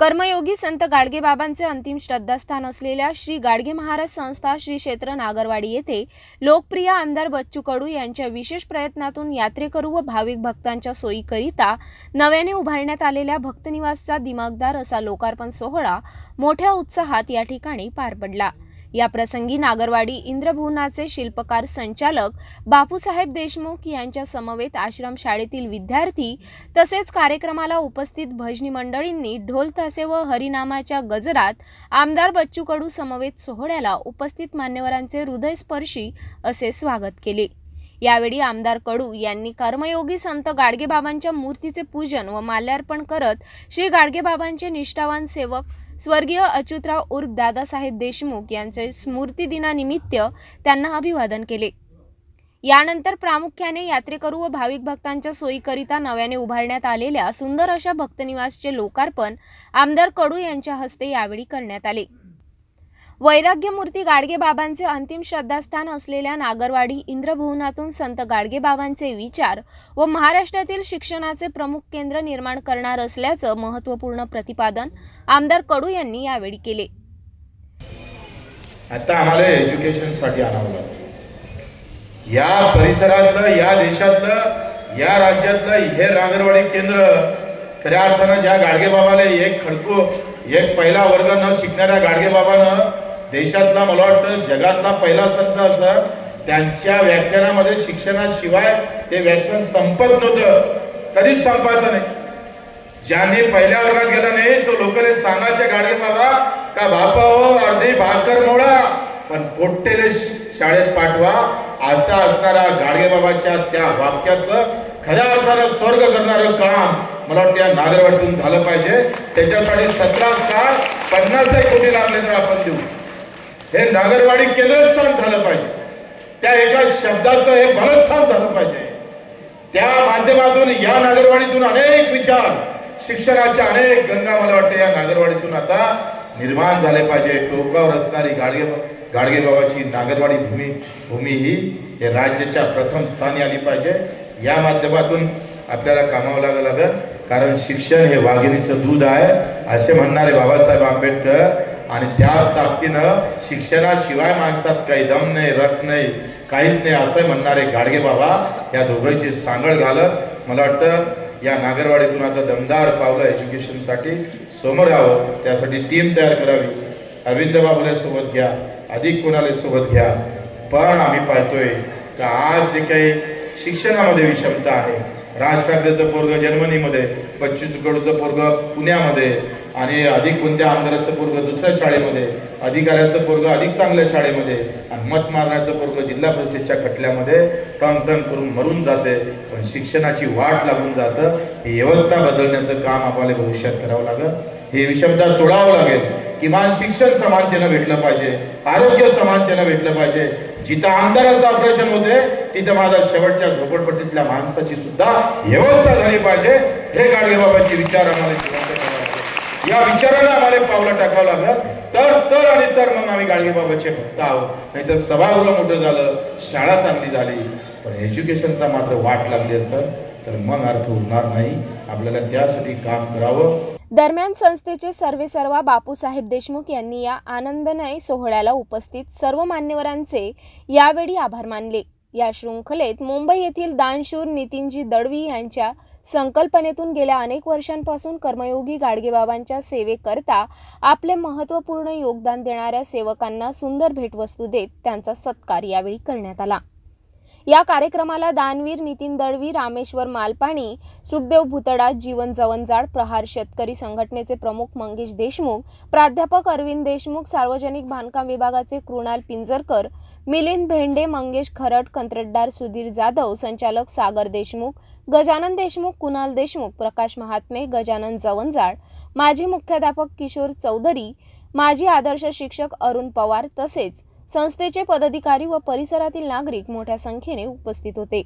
कर्मयोगी संत गाडगेबाबांचे अंतिम श्रद्धास्थान असलेल्या श्री गाडगे महाराज संस्था श्री क्षेत्र नागरवाडी येथे लोकप्रिय आमदार बच्चू कडू यांच्या विशेष प्रयत्नातून यात्रेकरू व भाविक भक्तांच्या सोयीकरिता नव्याने उभारण्यात आलेल्या भक्तनिवासचा दिमागदार असा लोकार्पण सोहळा मोठ्या उत्साहात या ठिकाणी पार पडला. या प्रसंगी नागरवाडी इंद्रभुवनाचे शिल्पकार संचालक बापूसाहेब देशमुख यांच्या समवेत आश्रम शाळेतील विद्यार्थी तसेच कार्यक्रमाला उपस्थित भजनी मंडळींनी ढोल तासे व हरिनामाच्या गजरात आमदार बच्चू कडू समवेत सोहळ्याला उपस्थित मान्यवरांचे हृदयस्पर्शी असे स्वागत केले. यावेळी आमदार कडू यांनी कर्मयोगी संत गाडगेबाबांच्या मूर्तीचे पूजन व माल्यार्पण करत श्री गाडगेबाबांचे निष्ठावान सेवक स्वर्गीय अच्युतराव उर्फ दादासाहेब देशमुख यांचे स्मृतिदिनानिमित्त त्यांना अभिवादन केले. यानंतर प्रामुख्याने यात्रेकरू व भाविक भक्तांच्या सोयीकरिता नव्याने उभारण्यात आलेल्या सुंदर अशा भक्तनिवासचे लोकार्पण आमदार कडू यांच्या हस्ते यावेळी करण्यात आले. वैराग्यमूर्ती गाडगेबाबांचे अंतिम श्रद्धास्थान असलेल्या नागरवाडी इंद्रभुवनातून संत गाडगेबाबांचे विचार व महाराष्ट्रातील शिक्षणाचे प्रमुख केंद्र निर्माण करणार असल्याचं महत्त्वपूर्ण प्रतिपादन आमदार कडू यांनी यावेळी केले. आता आम्हाला एज्युकेशनसाठी आणावं लागतं. या परिसरातलं या देशातलं या राज्यातलं हे नागरवाडी केंद्र खऱ्या अर्थानं ज्या गाडगेबाबाला एक खडकू एक पहिला वर्ग न शिकणाऱ्या गाडगेबाबानं देशातला मला वाटतं जगातला पहिला संत असा त्यांच्या व्याख्यानामध्ये शिक्षणाशिवाय ते व्याख्यान संपत नव्हतं. कधीच संपायचं नाही. ज्याने पहिल्या वर्गात गेला नाही तो लोकले सांगायचे गाडगे बाबा का बापा हो अर्धी भाकर मोडा पण पोट्टेले शाळेत पाठवा. असा असणारा गाडगे बाबाच्या त्या वाक्याचं खऱ्या अर्थानं स्वर्ग करणारं काम मला वाटतं या नागरवाडीतून झालं पाहिजे. त्याच्यासाठी सतरा साठ पन्नास एक कोटी लाभ आपण देऊ. हे नागरवाडी केंद्रस्थान झालं पाहिजे. त्या एका शब्दाचं हे बलस्थान झालं पाहिजे. त्या माध्यमातून या नागरवाडीतून अनेक विचार शिक्षणाच्या अनेक गंगा मला वाटतं या नागरवाडीतून आता निर्माण झाले पाहिजे. टोकावर असणारी गाडगे गाडगे बाबाची नागरवाडी भूमी भूमी ही हे राज्याच्या प्रथम स्थानी आली पाहिजे. या माध्यमातून आपल्याला कामावं लागलं लागेल. कारण शिक्षण हे वाघिणीचं दूध आहे. असे म्हणणारे बाबासाहेब आंबेडकर आणि त्या ताकदीनं शिक्षणाशिवाय माणसात काही दम नाही रथ नाही काहीच नाही असं म्हणणारे गाडगे बाबा या दोघांची सांगड घालत मला वाटतं या नागरवाडीतून आता दमदार पावलं एज्युकेशनसाठी समोर यावं. त्यासाठी टीम तयार करावी. अरविंद बाबूला सोबत घ्या अधिक कोणाला सोबत घ्या. पण आम्ही पाहतोय का आज जे काही शिक्षणामध्ये विषमता आहे राज ठाकरेचं पोरग जर्मनीमध्ये पच्चीस कडूचं पोरग पुण्यामध्ये आणि अधिक कोणत्या आमदाराचं पोरग दुसऱ्या शाळेमध्ये अधिकाऱ्याचं पोरग अधिक चांगल्या शाळेमध्ये आणि मत मारण्याचं पोरग जिल्हा परिषदेच्या खटल्यामध्ये टंग टंग करून मरून जाते. पण शिक्षणाची वाट लागून जातं. ही व्यवस्था बदलण्याचं काम आपल्याला भविष्यात करावं लागेल. हे विषमता तोडावं लागेल. किमान शिक्षण समानतेनं भेटलं पाहिजे. आरोग्य समानतेनं भेटलं पाहिजे. जिथं आमदाराचं ऑपरेशन होते तिथं माझा शेवटच्या झोपडपट्टीतल्या माणसाची सुद्धा व्यवस्था झाली पाहिजे. हे गाडगेबाबांचे विचार आम्हाला या विचारानं आम्हाला पावलं टाकावं लागलं. तर तर आणि तर मग आम्ही गाडगेबाबाचे भक्त आहोत. नाहीतर सभागृह मोठं झालं शाळा चांगली झाली पण एज्युकेशनचा मात्र वाट लागली असं तर मग अर्थ उरणार नाही. आपल्याला त्यासाठी काम करावं. दरम्यान संस्थेचे सर्वेसर्वा बापूसाहेब देशमुख यांनी या आनंदनय सोहळ्याला उपस्थित सर्व मान्यवरांचे यावेळी आभार मानले. या शृंखलेत मुंबई येथील दानशूर नितीनजी दळवी यांच्या संकल्पनेतून गेल्या अनेक वर्षांपासून कर्मयोगी गाडगेबाबांच्या सेवेकरता आपले महत्त्वपूर्ण योगदान देणाऱ्या सेवकांना सुंदर भेटवस्तू देत त्यांचा सत्कार यावेळी करण्यात आला. या कार्यक्रमाला दानवीर नितीन दळवी रामेश्वर मालपाणी सुखदेव भुतडा जीवन जवंजाळ प्रहार शेतकरी संघटनेचे प्रमुख मंगेश देशमुख प्राध्यापक अरविंद देशमुख सार्वजनिक बांधकाम विभागाचे कृणाल पिंजरकर मिलिंद भेंडे मंगेश खरट कंत्राटदार सुधीर जाधव संचालक सागर देशमुख गजानन देशमुख कुणाल देशमुख प्रकाश महात्मे गजानन जवंजाळ माजी मुख्याध्यापक किशोर चौधरी माजी आदर्श शिक्षक अरुण पवार तसेच संस्थेचे पदाधिकारी व परिसरातील नागरिक मोठ्या संख्येने उपस्थित होते.